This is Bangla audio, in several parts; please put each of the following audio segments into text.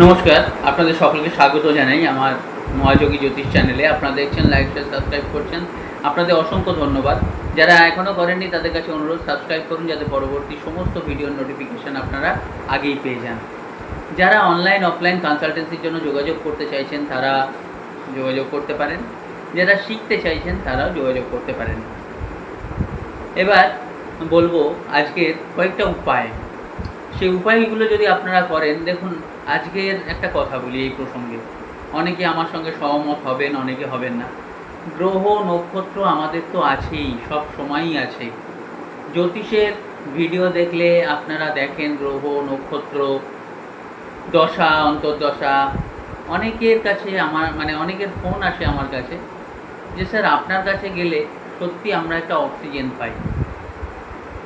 নমস্কার, আপনাদের সকলকে স্বাগত জানাই আমার মহাযোগী জ্যোতিষ চ্যানেলে। আপনারা দেখছেন লাইক শেয়ার সাবস্ক্রাইব করছেন। আপনাদের অসংখ্য ধন্যবাদ। যারা এখনও করেননি, তাদের কাছে অনুরোধ সাবস্ক্রাইব করুন যাতে পরবর্তী সমস্ত ভিডিওর নোটিফিকেশান আপনারা আগেই পেয়ে যান। যারা অনলাইন অফলাইন কনসালটেন্সির জন্য যোগাযোগ করতে চাইছেন, তারা যোগাযোগ করতে পারেন। যারা শিখতে চাইছেন, তারাও যোগাযোগ করতে পারেন। এবার বলব, আজকের কয়েকটা উপায়। সেই উপায়গুলো যদি আপনারা করেন, দেখুন, আজকের একটা কথা বলি এই প্রসঙ্গে। অনেকে আমার সঙ্গে সহমত হবেন, অনেকে হবেন না। গ্রহ, নক্ষত্র আমাদের তো আছেই, সব সময়ই আছে। জ্যোতিষের ভিডিও দেখলে আপনারা দেখেন গ্রহ, নক্ষত্র, দশা, অন্তর্দশা। অনেকের কাছে আমার মানে অনেকের ফোন আসে আমার কাছে যে, স্যার, আপনার কাছে গেলে সত্যি আমরা একটা অক্সিজেন পাই।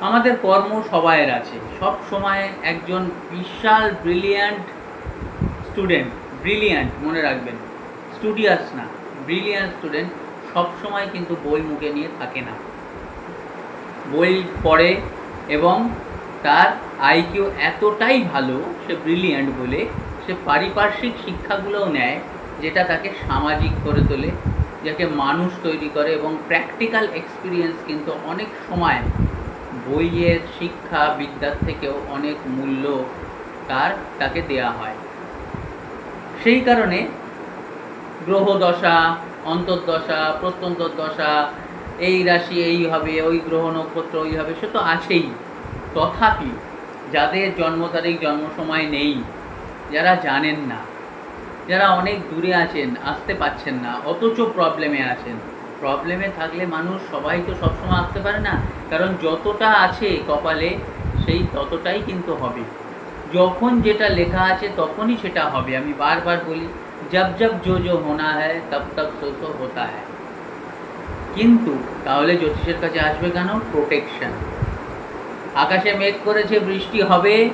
আমাদের কর্ম সবাইয়ের আছে। সব সময় একজন বিশাল ব্রিলিয়ান্ট স্টুডেন্ট ব্রিলিয়ান্ট মনে রাখবেন স্টুডিয়াস না ব্রিলিয়ান্ট স্টুডেন্ট সব সময় কিন্তু বই মুখে নিয়ে থাকে না। বই পড়ে এবং তার আইকিউ এতটাই ভালো, সে ব্রিলিয়ান্ট বলে, সে পারিপার্শ্বিক শিক্ষাগুলোও নেয়, যেটা তাকে সামাজিক করে তোলে, যাকে মানুষ তৈরি করে এবং প্র্যাকটিক্যাল এক্সপিরিয়েন্স কিন্তু অনেক সময় বইয়ের শিক্ষা বিদ্যার থেকেও অনেক মূল্য তার, তাকে দেয়া হয়। সেই কারণে গ্রহদশা, অন্তর্দশা প্রত্যন্তর দশা এই রাশি এই হবে, ওই গ্রহ নক্ষত্র ওই হবে, সে তো আছেই। তথাপি যাদের জন্ম তারিখ, জন্ম সময় নেই, যারা জানেন না, যারা অনেক দূরে আছেন, আসতে পাচ্ছেন না, অথচ প্রবলেমে আছেন। প্রবলেমে থাকলে মানুষ সবাই তো সবসময় আসতে পারে না। কারণ যতটা আছে কপালে, সেই ততটাই কিন্তু হবে। যখন যেটা লেখা আছে তখনই সেটা হবে। আমি বারবার বলি, জব জব জো জো হোনা হ্যায়, তব তব সো সো হতা হ্যায়। কিন্তু তাহলে জ্যোতিষের কাছে আসবে কেন? প্রোটেকশন আকাশে মেঘ করেছে, বৃষ্টি হবে,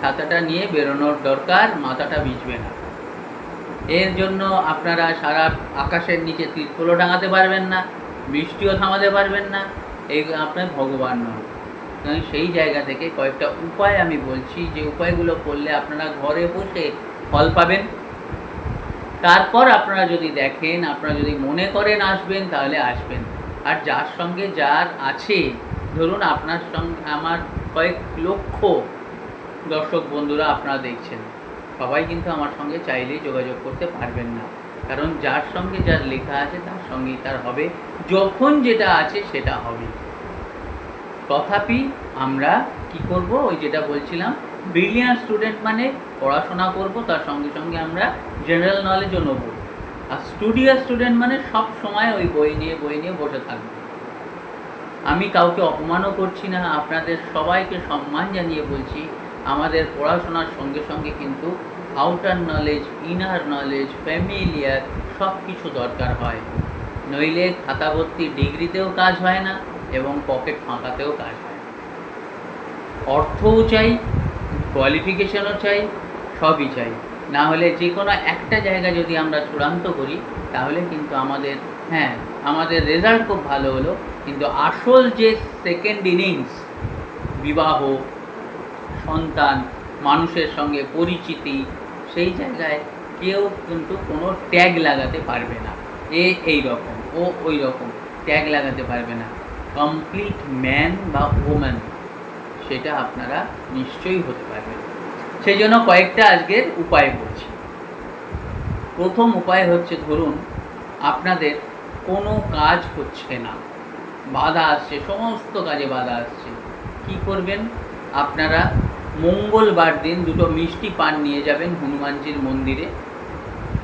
ছাতাটা নিয়ে বেরোনোর দরকার, মাথাটা ভিজবে না। এর জন্য আপনারা সারা আকাশের নিচে তীর্থলও ডাঙাতে পারবেন না, বৃষ্টিও থামাতে পারবেন না। এই আপনার ভগবান নন। সেই জায়গা থেকে কয়েকটা উপায় আমি বলছি, যে উপায়গুলো করলে আপনারা ঘরে বসে ফল পাবেন। তারপর আপনারা যদি দেখেন, আপনারা যদি মনে করেন আসবেন, তাহলে আসবেন। আর যার সঙ্গে যার আছে, ধরুন আপনার সঙ্গে, আমার কয়েক লক্ষ দর্শক বন্ধুরা আপনারা দেখছেন। সবাই কিন্তু আমার সঙ্গে চাইলেই যোগাযোগ করতে পারবেন না। কারণ যার সঙ্গে যার লেখা আছে, তার সঙ্গেই তার হবে। যখন যেটা আছে, সেটা হবে। তথাপি আমরা কি করব? ওই যেটা বলছিলাম ব্রিলিয়ান্ট স্টুডেন্ট মানে পড়াশোনা করব, তার সঙ্গে সঙ্গে আমরা জেনারেল নলেজও নেব। আর স্টুডিও স্টুডেন্ট মানে সব সময় ওই বই নিয়ে বই নিয়ে বসে থাকবে। আমি কাউকে অপমানও করছি না, আপনাদের সবাইকে সম্মান জানিয়ে বলছি। আমাদের পড়াশোনার সঙ্গে সঙ্গে কিন্তু outer knowledge inner knowledge familiar সব কিছু দরকার হয়। নইলে খাতা ভর্তি ডিগ্রিতেও কাজ হয় না এবং পকেট ফাঁকাতেও কাজ হয় না। অর্থও চাই কোয়ালিফিকেশনও চাই, সবই চাই। না হলে যে কোনো একটা জায়গা যদি আমরা চূড়ান্ত করি, তাহলে কিন্তু আমাদের হ্যাঁ আমাদের রেজাল্ট খুব ভালো হলো। কিন্তু আসল যে সেকেন্ড ইনিংস বিবাহ, সন্তান, মানুষের সঙ্গে পরিচিতি সেই জায়গায় কেউ কিন্তু কোনো ট্যাগ লাগাতে পারবে না। এ এই রকম ও ওই রকম ট্যাগ লাগাতে পারবে না। কমপ্লিট ম্যান বা ওম্যান সেটা আপনারা নিশ্চয়ই হতে পারবেন। সেই জন্য কয়েকটা আজকের উপায় বলছি। প্রথম উপায় হচ্ছে ধরুন, আপনাদের কোনো কাজ হচ্ছে না। বাধা আসছে, সমস্ত কাজে বাধা আসছে। কি করবেন? আপনারা মঙ্গলবার দিন দুটো মিষ্টি পান নিয়ে যাবেন হনুমানজির মন্দিরে।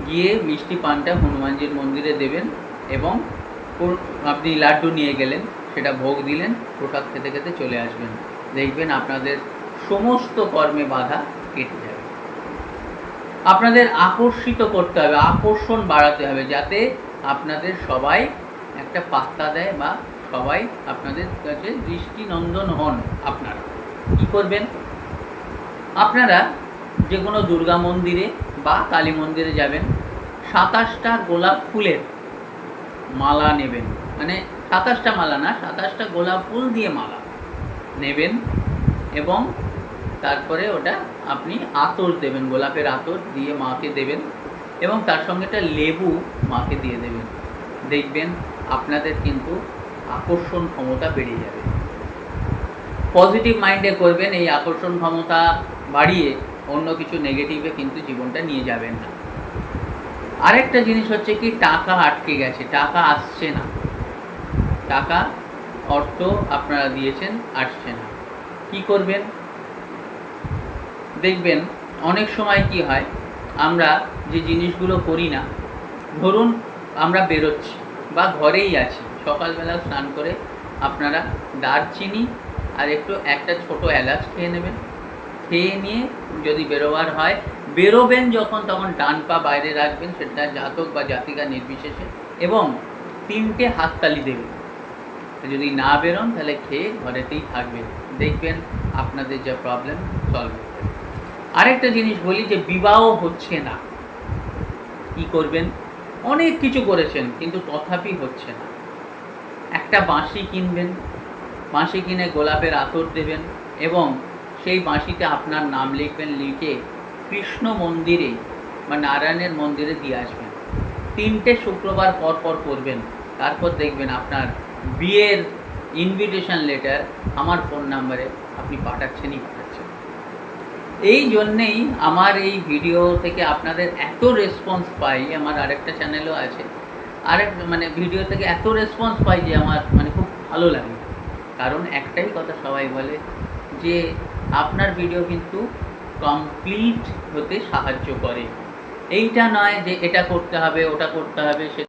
গিয়ে মিষ্টি পানটা হনুমানজির মন্দিরে দেবেন এবং আপনি লাড্ডু নিয়ে গেলেন, সেটা ভোগ দিলেন, প্রসাদ খেতে খেতে চলে আসবেন। দেখবেন আপনাদের সমস্ত কর্মে বাধা কেটে যাবে। আপনাদের আকর্ষিত করতে হবে, আকর্ষণ বাড়াতে হবে, যাতে আপনাদের সবাই একটা পাত্তা দেয় বা সবাই আপনাদের কাছে দৃষ্টিনন্দন হন আপনারা। কী করবেন? আপনারা যে কোনো দুর্গা মন্দিরে বা কালী মন্দিরে যাবেন, সাতাশটা গোলাপ ফুলের মালা নেবেন। মানে সাতাশটা মালা না, সাতাশটা গোলাপ ফুল দিয়ে মালা নেবেন এবং তারপরে ওটা আপনি আতর দেবেন, গোলাপের আতর দিয়ে মাকে দেবেন এবং তার সঙ্গে একটা লেবু মাকে দিয়ে দেবেন। দেখবেন আপনাদের কিন্তু আকর্ষণ ক্ষমতা বেড়ে যাবে। পজিটিভ মাইন্ডে করবেন, এই আকর্ষণ ক্ষমতা বাড়িয়ে অন্য কিছু নেগেটিভে কিন্তু জীবনটা নিয়ে যাবেন না। আরেকটা জিনিস হচ্ছে কি, টাকা আটকে গেছে, টাকা আসছে না। টাকা, অর্থ আপনারা দিয়েছেন, আসছে না। কি করবেন? দেখবেন অনেক সময় কি হয়, আমরা যে জিনিসগুলো করি না, ধরুন আমরা বেরোচ্ছি বা ঘরেই আছি সকালবেলা স্নান করে আপনারা দারচিনি আর একটু একটা ছোট এলাচ খেয়ে নেবেন। খেয়ে নিয়ে যদি বেরোবার হয়, বেরোবেন যখন, তখন ডান পা বাইরে রাখবেন, সেটা জাতক বা জাতিকা নির্বিশেষে। এবং তিনটে হাততালি দেবেন। যদি না বেরোন, তাহলে খেয়ে ঘরেতেই থাকবেন। দেখবেন আপনাদের যা প্রবলেম সলভ আরেকটা জিনিস বলি যে, বিবাহ হচ্ছে না। কি করবেন? অনেক কিছু করেছেন, কিন্তু তথাপি হচ্ছে না। একটা বাঁশি কিনবেন। বাঁশি কিনে গোলাপের আতর দেবেন এবং সেই বাঁশিতে আপনার নাম লিখবেন, লিখে কৃষ্ণ মন্দিরে বা নারায়ণের মন্দিরে দিয়ে আসবেন। তিনটে শুক্রবার পর পর করবেন। তারপর দেখবেন আপনার বিয়ের ইনভিটেশন লেটার আমার ফোন নাম্বারে আপনি পাঠাচ্ছেনই পাঠাচ্ছেন। এই জন্যেই আমার এই ভিডিও থেকে আপনাদের এত রেসপন্স পাই, আমার আরেকটা চ্যানেলও আছে। আরেক মানে ভিডিও থেকে এত রেসপন্স পাই যে আমার মানে খুব ভালো লাগে। কারণ একটাই কথা সবাই বলে যে আপনার ভিডিও কিন্তু কমপ্লিট হতে সাহায্য করে। এইটা নয় যে এটা করতে হবে, ওটা করতে হবে, সে